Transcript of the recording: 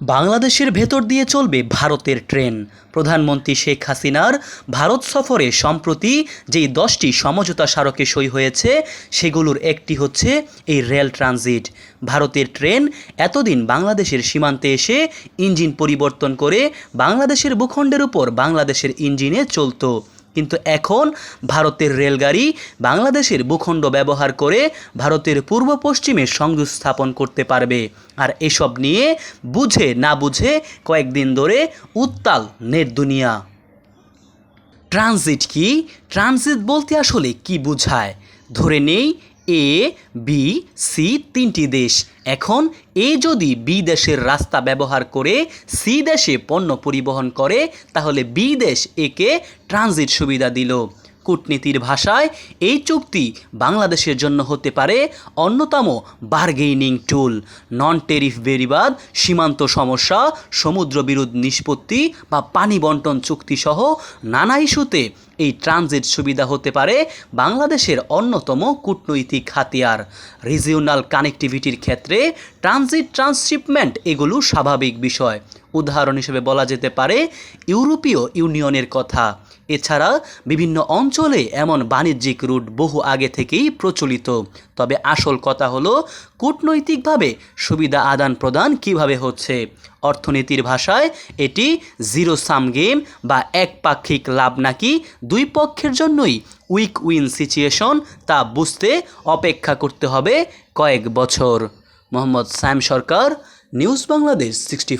বাংলাদেশের ভেতর দিয়ে চলবে ভারতের ট্রেন। প্রধানমন্ত্রী শেখ হাসিনার ভারত সফরে সম্প্রতি যেই দশটি সমঝোতা স্মারকে সই হয়েছে, সেগুলোর একটি হচ্ছে এই রেল ট্রানজিট। ভারতের ট্রেন এতদিন বাংলাদেশের সীমান্তে এসে ইঞ্জিন পরিবর্তন করে বাংলাদেশের ভূখণ্ডের উপর বাংলাদেশের ইঞ্জিনে চলতো। কিন্তু এখন ভারতের রেলগাড়ি বাংলাদেশের ভূখণ্ড ব্যবহার করে ভারতের পূর্ব পশ্চিমে সংযোগ স্থাপন করতে পারবে। আর এসব নিয়ে বুঝে না বুঝে কয়েকদিন ধরে উত্তাল নেট দুনিয়া। ট্রানজিট কি? ট্রানজিট বলতে আসলে কি বুঝায়? ধরে নেই এ, বি, সি তিনটি দেশ। এখন এ যদি বি দেশের রাস্তা ব্যবহার করে সি দেশে পণ্য পরিবহন করে, তাহলে বি দেশ একে ট্রানজিট সুবিধা দিল। কূটনীতির ভাষায় এই চুক্তি বাংলাদেশের জন্য হতে পারে অন্যতম বার্গেইনিং টুল নন টেরিফ বেরিবাদ সীমান্ত সমস্যা সমুদ্র বিরোধ নিষ্পত্তি বা পানি বন্টন চুক্তিসহ নানা ইস্যুতে এই ট্রানজিট সুবিধা হতে পারে বাংলাদেশের অন্যতম কূটনৈতিক হাতিয়ার। রিজিওনাল কানেক্টিভিটির ক্ষেত্রে ট্রানজিট ট্রান্সশিপমেন্ট এগুলো স্বাভাবিক বিষয়। উদাহরণ হিসেবে বলা যেতে পারে ইউরোপীয় ইউনিয়নের কথা। এছাড়া বিভিন্ন অঞ্চলে এমন বাণিজ্যিক রুট বহু আগে থেকেই প্রচলিত। তবে আসল কথা হলো, কূটনৈতিকভাবে সুবিধা আদান প্রদান কীভাবে হচ্ছে? অর্থনীতির ভাষায় এটি জিরো সাম গেম বা একপাক্ষিক লাভ নাকি দুই পক্ষের জন্যই উইক উইন সিচুয়েশন তা বুঝতে অপেক্ষা করতে হবে কয়েক বছর। Mohammad Sam Sarkar, news Bangladesh sixty